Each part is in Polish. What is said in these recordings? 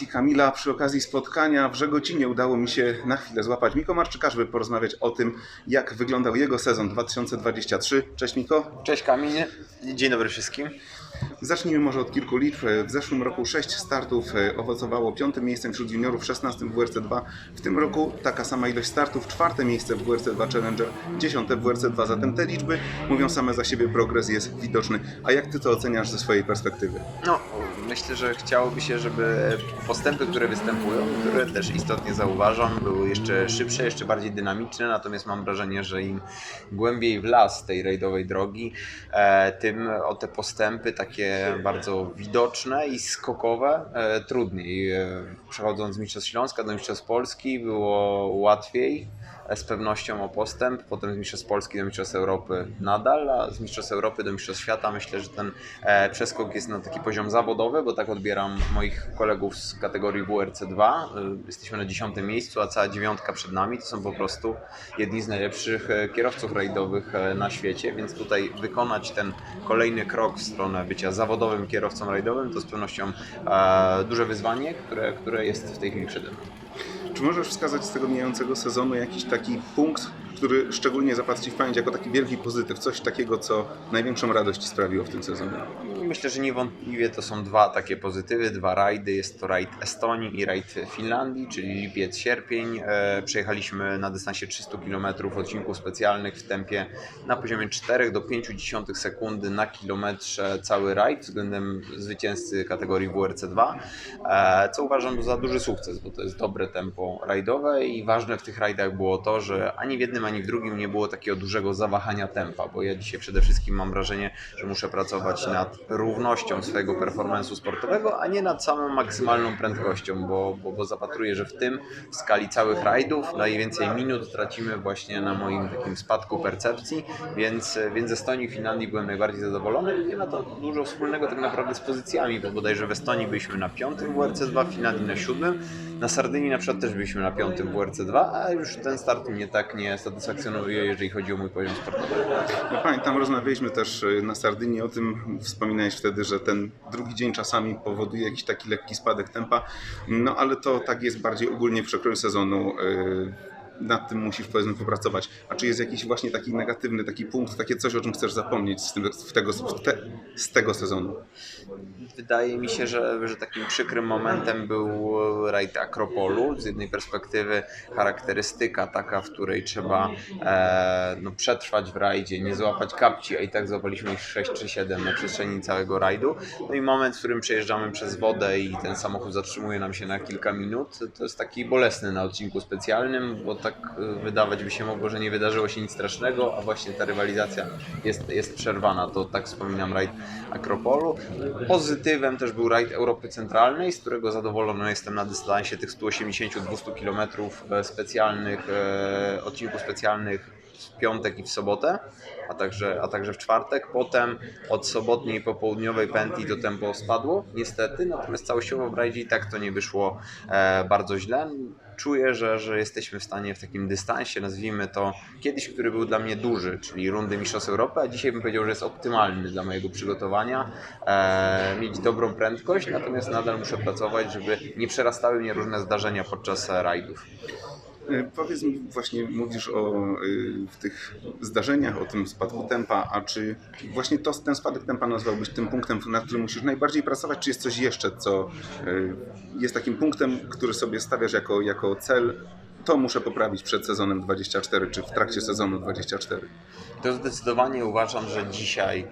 Kamila. Przy okazji spotkania w Żegocinie udało mi się na chwilę złapać Miko Marczyka, żeby porozmawiać o tym, jak wyglądał jego sezon 2023. Cześć Miko. Cześć Kamil, dzień dobry wszystkim. Zacznijmy może od kilku liczb. W zeszłym roku 6 startów e, owocowało piątym miejscem wśród juniorów, 16 w WRC2. W tym roku taka sama ilość startów, czwarte miejsce w WRC2 Challenger, dziesiąte w WRC2. Zatem te liczby mówią same za siebie, progres jest widoczny. A jak ty to oceniasz ze swojej perspektywy? No, myślę, że chciałoby się, żeby postępy, które występują, które też istotnie zauważam, były jeszcze szybsze, jeszcze bardziej dynamiczne, natomiast mam wrażenie, że im głębiej w las tej rajdowej drogi, e, tym o te postępy takie bardzo widoczne i skokowe e, trudniej. E, Przechodząc z Mistrzostw Śląska do Mistrzostw Polski było łatwiej, z pewnością o postęp, potem z Mistrzostw Polski do Mistrzostw Europy nadal, a z Mistrzostw Europy do Mistrzostw Świata myślę, że ten e, przeskok jest na taki poziom zawodowy, bo tak odbieram moich kolegów z kategorii WRC2. E, Jesteśmy na dziesiątym miejscu, a cała dziewiątka przed nami to są po prostu jedni z najlepszych e, kierowców rajdowych e, na świecie, więc tutaj wykonać ten kolejny krok w stronę bycia zawodowym kierowcą rajdowym to z pewnością e, duże wyzwanie, które, które jest w tej chwili przede mną. Czy możesz wskazać z tego mijającego sezonu jakiś taki punkt, który szczególnie zapadł Ci w pamięć jako taki wielki pozytyw, coś takiego, co największą radość sprawiło w tym sezonie? Myślę, że niewątpliwie to są dwa takie pozytywy, dwa rajdy. Jest to rajd Estonii i rajd Finlandii, czyli lipiec, sierpień. E, przejechaliśmy na dystansie 300 km odcinków specjalnych w tempie na poziomie 4 do 0,5 sekundy na kilometrze cały rajd względem zwycięzcy kategorii WRC2, e, co uważam za duży sukces, bo to jest dobre tempo rajdowe i ważne w tych rajdach było to, że ani w jednym, ani w drugim nie było takiego dużego zawahania tempa, bo ja dzisiaj przede wszystkim mam wrażenie, że muszę pracować nad równością swojego performance'u sportowego, a nie nad samą maksymalną prędkością, bo, bo, bo zapatruję, że w tym w skali całych rajdów najwięcej minut tracimy właśnie na moim takim spadku percepcji, więc, więc z Estonii i Finlandii byłem najbardziej zadowolony. Nie ma to dużo wspólnego tak naprawdę z pozycjami, bo bodajże w Estonii byliśmy na piątym w WRC2, w Finlandii na siódmym, na Sardynii na przykład też byliśmy na piątym w WRC2, a już ten start mnie tak nie satysfakcjonuje, jeżeli chodzi o mój poziom sportowy. Ja pamiętam, rozmawialiśmy też y, na Sardynii o tym, wspominałeś wtedy, że ten drugi dzień czasami powoduje jakiś taki lekki spadek tempa, no ale to tak jest bardziej ogólnie w przekroju sezonu. Nad tym musisz powiedzmy popracować. A czy jest jakiś właśnie taki negatywny taki punkt, takie coś, o czym chcesz zapomnieć z, tym, z, tego, z, te, z tego sezonu? Wydaje mi się, że, że takim przykrym momentem był rajd Akropolu. Z jednej perspektywy charakterystyka taka, w której trzeba e, no, przetrwać w rajdzie, nie złapać kapci, a i tak złapaliśmy ich 6 czy 7 na przestrzeni całego rajdu. No i moment, w którym przejeżdżamy przez wodę i ten samochód zatrzymuje nam się na kilka minut, to jest taki bolesny na odcinku specjalnym, bo tak e, wydawać by się mogło, że nie wydarzyło się nic strasznego, a właśnie ta rywalizacja jest, jest przerwana. To tak wspominam rajd Akropolu. Pozytywem też był rajd Europy Centralnej, z którego zadowolony jestem na dystansie tych 180-200 km specjalnych, e, odcinków specjalnych w piątek i w sobotę, a także, a także w czwartek. Potem od sobotniej popołudniowej pętli to tempo spadło, niestety, natomiast całościowo w rajdzie i tak to nie wyszło e, bardzo źle. Czuję, że, że jesteśmy w stanie w takim dystansie, nazwijmy to kiedyś, który był dla mnie duży, czyli rundy Mistrzostw Europy, a dzisiaj bym powiedział, że jest optymalny dla mojego przygotowania, e, mieć dobrą prędkość, natomiast nadal muszę pracować, żeby nie przerastały mnie różne zdarzenia podczas rajdów. Y, Powiedz mi, właśnie mówisz o y, tych zdarzeniach, o tym spadku tempa, a czy właśnie to, ten spadek tempa nazwałbyś tym punktem, nad którym musisz najbardziej pracować, czy jest coś jeszcze, co y, jest takim punktem, który sobie stawiasz jako, jako cel, to muszę poprawić przed sezonem 24, czy w trakcie sezonu 24? To zdecydowanie uważam, że dzisiaj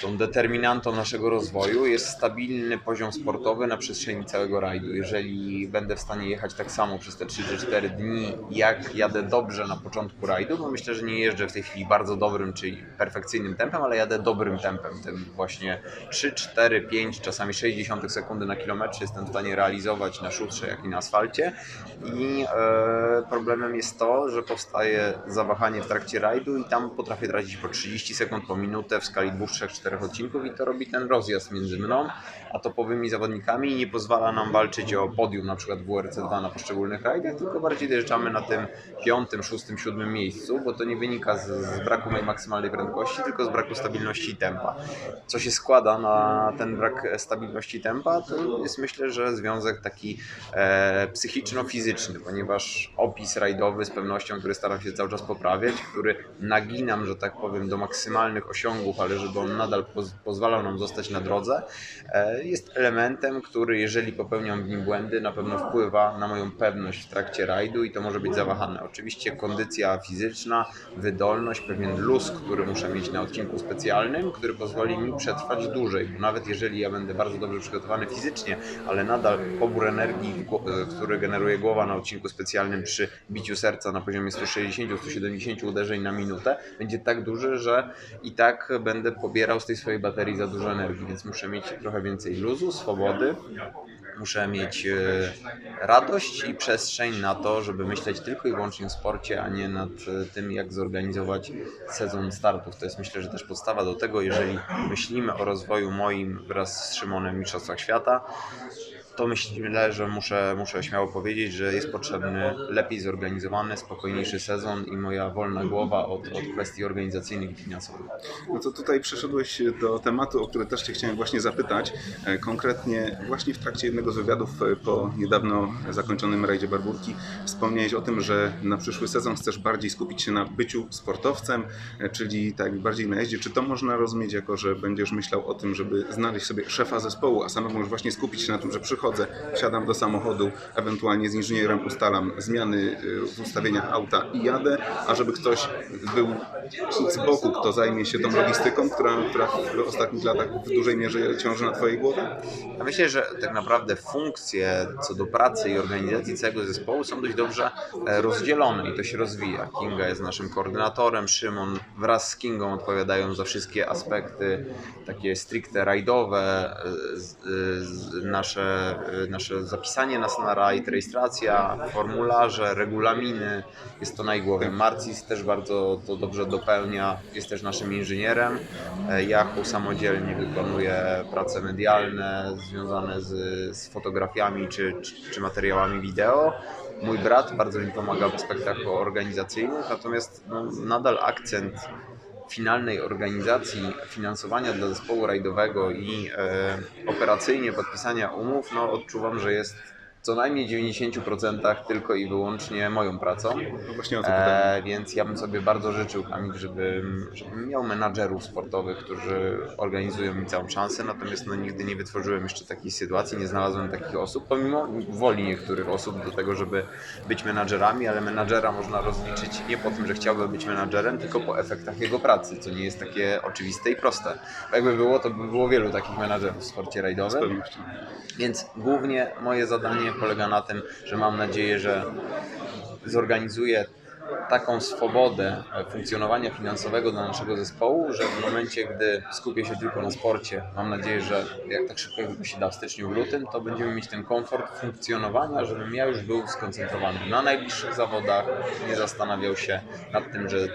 tą determinantą naszego rozwoju jest stabilny poziom sportowy na przestrzeni całego rajdu. Jeżeli będę w stanie jechać tak samo przez te 3 czy 4 dni, jak jadę dobrze na początku rajdu, bo myślę, że nie jeżdżę w tej chwili bardzo dobrym, czyli perfekcyjnym tempem, ale jadę dobrym tempem, tym właśnie 3, 4, 5, czasami 60 sekundy na kilometrze jestem w stanie realizować na szutrze, jak i na asfalcie. I e, problemem jest to, że powstaje zawahanie w trakcie rajdu i tam potrafię tracić po 30 sekund, po minutę w skali 2, 3, 4 czterech odcinków i to robi ten rozjazd między mną a topowymi zawodnikami i nie pozwala nam walczyć o podium na przykład w WRC2 na poszczególnych rajdach, tylko bardziej dojeżdżamy na tym piątym, szóstym, siódmym miejscu, bo to nie wynika z, z braku mojej maksymalnej prędkości, tylko z braku stabilności tempa. Co się składa na ten brak stabilności tempa, to jest myślę, że związek taki e, psychiczno-fizyczny, ponieważ opis rajdowy z pewnością, który staram się cały czas poprawiać, który naginam, że tak powiem, do maksymalnych osiągów, ale żeby on nadal poz pozwalał nam zostać na drodze, e, jest elementem, który jeżeli popełniam w nim błędy, na pewno wpływa na moją pewność w trakcie rajdu i to może być zawahane. Oczywiście kondycja fizyczna, wydolność, pewien luz, który muszę mieć na odcinku specjalnym, który pozwoli mi przetrwać dłużej, bo nawet jeżeli ja będę bardzo dobrze przygotowany fizycznie, ale nadal pobór energii, e, który generuje głowa na odcinku specjalnym przy biciu serca na poziomie 160-170 uderzeń na minutę, będzie tak duży, że i tak będę pobierał z tej swojej baterii za dużo energii, więc muszę mieć trochę więcej luzu, swobody, muszę mieć e, radość i przestrzeń na to, żeby myśleć tylko i wyłącznie o sporcie, a nie nad e, tym, jak zorganizować sezon startów. To jest myślę, że też podstawa do tego, jeżeli myślimy o rozwoju moim wraz z Szymonem w Mistrzostwach Świata, to myślę, że muszę, muszę śmiało powiedzieć, że jest potrzebny lepiej zorganizowany, spokojniejszy sezon i moja wolna głowa od, od kwestii organizacyjnych i finansowych. No to tutaj przeszedłeś do tematu, o który też Cię chciałem właśnie zapytać. E, Konkretnie właśnie w trakcie jednego z wywiadów e, po niedawno zakończonym rajdzie Barburki wspomniałeś o tym, że na przyszły sezon chcesz bardziej skupić się na byciu sportowcem, e, czyli tak bardziej na jeździe. Czy to można rozumieć jako, że będziesz myślał o tym, żeby znaleźć sobie szefa zespołu, a samemu już właśnie skupić się na tym, że przychodzę, wsiadam do samochodu, ewentualnie z inżynierem ustalam zmiany e, w ustawieniach auta i jadę, a żeby ktoś był z boku, kto zajmie się tą logistyką, która, która w ostatnich latach w dużej mierze ciąży na Twojej głowie? Ja myślę, że tak naprawdę funkcje co do pracy i organizacji całego zespołu są dość dobrze e, rozdzielone i to się rozwija. Kinga jest naszym koordynatorem, Szymon wraz z Kingą odpowiadają za wszystkie aspekty takie stricte rajdowe, e, e, nasze, nasze zapisanie nas na rajd, rejestracja, formularze, regulaminy, jest to na ich głowie. Marcis też bardzo to dobrze dopełnia, jest też naszym inżynierem. E, Yahoo samodzielnie wykonuje prace medialne związane z, z fotografiami czy, czy, czy materiałami wideo. Mój brat bardzo mi pomaga w aspektach organizacyjnych, natomiast no, nadal akcent finalnej organizacji finansowania dla zespołu rajdowego i e, operacyjnie podpisania umów, no odczuwam, że jest co najmniej 90% tylko i wyłącznie moją pracą. No. E, więc ja bym sobie bardzo życzył, Kamil, żebym, żebym miał menadżerów sportowych, którzy organizują mi całą szansę, natomiast no, nigdy nie wytworzyłem jeszcze takiej sytuacji, nie znalazłem takich osób, pomimo woli niektórych osób do tego, żeby być menadżerami, ale menadżera można rozliczyć nie po tym, że chciałby być menadżerem, tylko po efektach jego pracy, co nie jest takie oczywiste i proste. Bo Jakby było, to by było wielu takich menadżerów w sporcie rajdowym. Więc głównie moje zadanie polega na tym, że mam nadzieję, że zorganizuję taką swobodę funkcjonowania finansowego dla naszego zespołu, że w momencie, gdy skupię się tylko na sporcie, mam nadzieję, że jak tak szybko jak się da w styczniu, lutym, to będziemy mieć ten komfort funkcjonowania, żebym ja już był skoncentrowany na najbliższych zawodach, nie zastanawiał się nad tym, że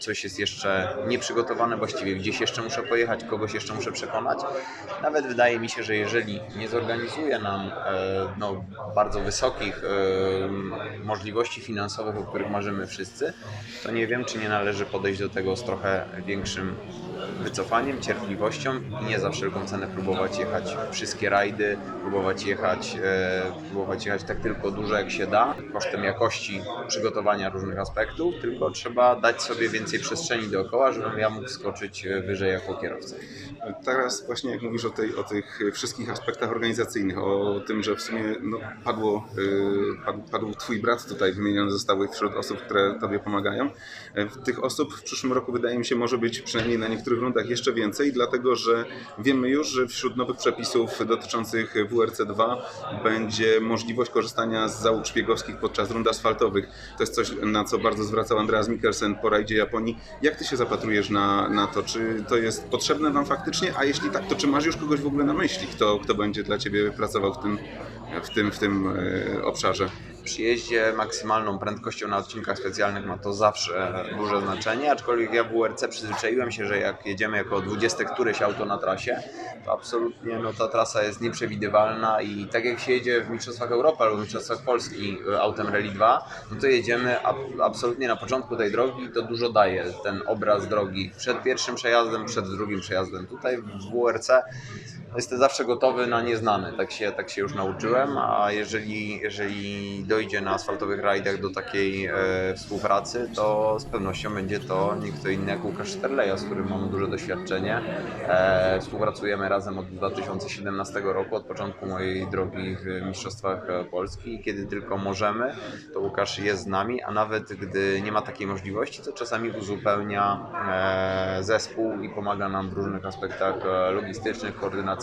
coś jest jeszcze nieprzygotowane właściwie, gdzieś jeszcze muszę pojechać, kogoś jeszcze muszę przekonać. Nawet wydaje mi się, że jeżeli nie zorganizuje nam e, no, bardzo wysokich e, możliwości finansowych, o których marzymy wszyscy, to nie wiem, czy nie należy podejść do tego z trochę większym wycofaniem, cierpliwością i nie za wszelką cenę próbować jechać wszystkie rajdy, próbować jechać, e, próbować jechać tak tylko dużo jak się da, kosztem jakości przygotowania różnych aspektów, tylko trzeba dać sobie więcej przestrzeni dookoła, żebym ja mógł skoczyć e, wyżej jako kierowca. Teraz właśnie jak mówisz o, tej, o tych wszystkich aspektach organizacyjnych, o tym, że w sumie no, padło, y, padł, padł Twój brat tutaj wymieniony zostały wśród osób, które Tobie pomagają. Y, Tych osób w przyszłym roku wydaje mi się może być przynajmniej na niektórych rundach jeszcze więcej, dlatego że wiemy już, że wśród nowych przepisów dotyczących WRC2 będzie możliwość korzystania z załóg szpiegowskich podczas rund asfaltowych. To jest coś, na co bardzo zwracał Andreas Mikkelsen po rajdzie Japonii. Jak Ty się zapatrujesz na, na to? Czy to jest potrzebne Wam faktycznie? A jeśli tak, to czy masz już kogoś w ogóle na myśli, kto, kto będzie dla Ciebie pracował w tym, w tym, w tym e, obszarze? Przy jeździe maksymalną prędkością na odcinkach specjalnych ma to zawsze duże znaczenie, aczkolwiek ja w WRC przyzwyczaiłem się, że jak jedziemy jako 20 któreś auto na trasie, to absolutnie no, ta trasa jest nieprzewidywalna i tak jak się jedzie w Mistrzostwach Europy albo w Mistrzostwach Polski y, autem Rally 2, no to jedziemy ab absolutnie na początku tej drogi i to dużo daje, ten obraz drogi przed pierwszym przejazdem, przed drugim przejazdem. Tutaj w WRC jestem zawsze gotowy na nieznane, tak się, tak się już nauczyłem, a jeżeli, jeżeli dojdzie na asfaltowych rajdach do takiej e, współpracy, to z pewnością będzie to nie kto inny jak Łukasz Sterleja, z którym mam duże doświadczenie. E, współpracujemy razem od 2017 roku, od początku mojej drogi w Mistrzostwach Polski i kiedy tylko możemy, to Łukasz jest z nami, a nawet gdy nie ma takiej możliwości, to czasami uzupełnia e, zespół i pomaga nam w różnych aspektach e, logistycznych, koordynacyjnych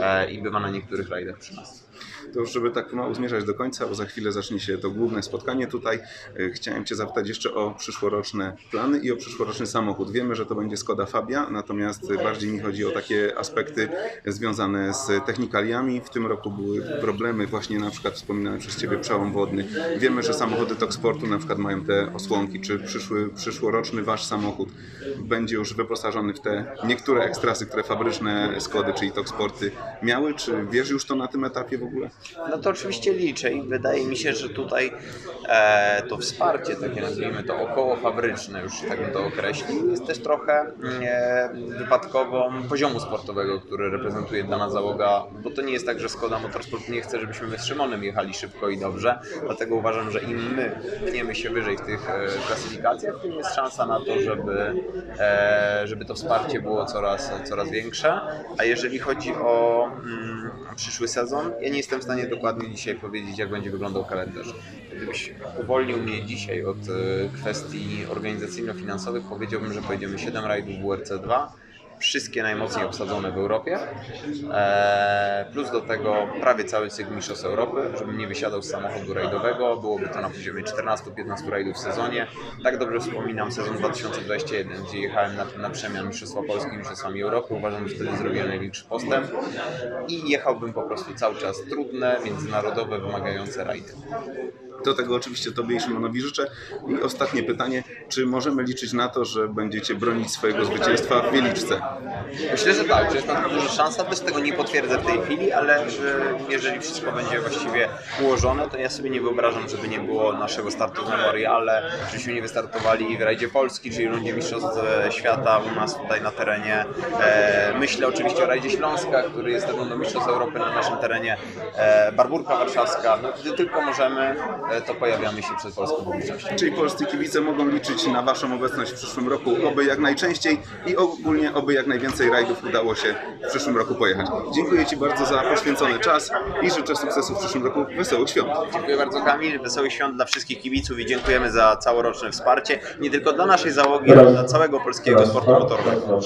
e, i bywa na niektórych rajdach przy nas. To już, żeby tak pomału zmierzać do końca, bo za chwilę zacznie się to główne spotkanie tutaj. E, Chciałem Cię zapytać jeszcze o przyszłoroczne plany i o przyszłoroczny samochód. Wiemy, że to będzie Skoda Fabia, natomiast bardziej mi chodzi o takie aspekty związane z technikaliami. W tym roku były problemy, właśnie na przykład wspominany przez Ciebie przełom wodny. Wiemy, że samochody Toksportu na przykład mają te osłonki. Czy przyszły, przyszłoroczny Wasz samochód będzie już wyposażony w te niektóre ekstrasy, które fabryczne Skody, czyli Toksporty miały? Czy wiesz już to na tym etapie w ogóle? No to oczywiście liczę i wydaje mi się, że tutaj e, to wsparcie, takie nazwijmy to około fabryczne, już tak bym to określił, jest też trochę e, wypadkową poziomu sportowego, który reprezentuje dana załoga, bo to nie jest tak, że Skoda Motorsport nie chce, żebyśmy my z Szymonem jechali szybko i dobrze, dlatego uważam, że im my pniemy się wyżej w tych e, klasyfikacjach, tym jest szansa na to, żeby, e, żeby to wsparcie było coraz, coraz większe, a jeżeli chodzi o mm, przyszły sezon, ja nie jestem w stanie dokładnie dzisiaj powiedzieć, jak będzie wyglądał kalendarz. Gdybyś uwolnił mnie dzisiaj od e, kwestii organizacyjno-finansowych, powiedziałbym, że pojedziemy 7 rajdów WRC 2, wszystkie najmocniej obsadzone w Europie, e, plus do tego prawie cały cykl Mistrzostw Europy, żebym nie wysiadał z samochodu rajdowego, byłoby to na poziomie 14-15 rajdów w sezonie. Tak dobrze wspominam sezon 2021, gdzie jechałem na, na przemian Mistrzostwa Polski Mistrzostwami Europy, uważam, że wtedy zrobiłem największy postęp i jechałbym po prostu cały czas trudne, międzynarodowe, wymagające rajdy. Do tego oczywiście Tobie i Szymonowi życzę. I ostatnie pytanie, czy możemy liczyć na to, że będziecie bronić swojego zwycięstwa w Wieliczce? Myślę, że tak, że jest na to duża szansa. Też tego nie potwierdzę w tej chwili, ale że jeżeli wszystko będzie właściwie ułożone, to ja sobie nie wyobrażam, żeby nie było naszego startu w Memoriale, żebyśmy nie wystartowali w rajdzie Polski, czyli rundzie Mistrzostw Świata u nas tutaj na terenie. E, myślę oczywiście o rajdzie Śląska, który jest rundą Mistrzostw Europy na naszym terenie. E, Barburka Warszawska. No, gdy tylko możemy, to pojawiamy się przed polską publicznością. Czyli polscy kibice mogą liczyć na Waszą obecność w przyszłym roku, oby jak najczęściej i ogólnie oby jak najwięcej rajdów udało się w przyszłym roku pojechać. Dziękuję Ci bardzo za poświęcony czas i życzę sukcesu w przyszłym roku. Wesołych świąt! Dziękuję bardzo Kamil, wesołych świąt dla wszystkich kibiców i dziękujemy za całoroczne wsparcie, nie tylko dla naszej załogi, ale dla całego polskiego sportu motorowego.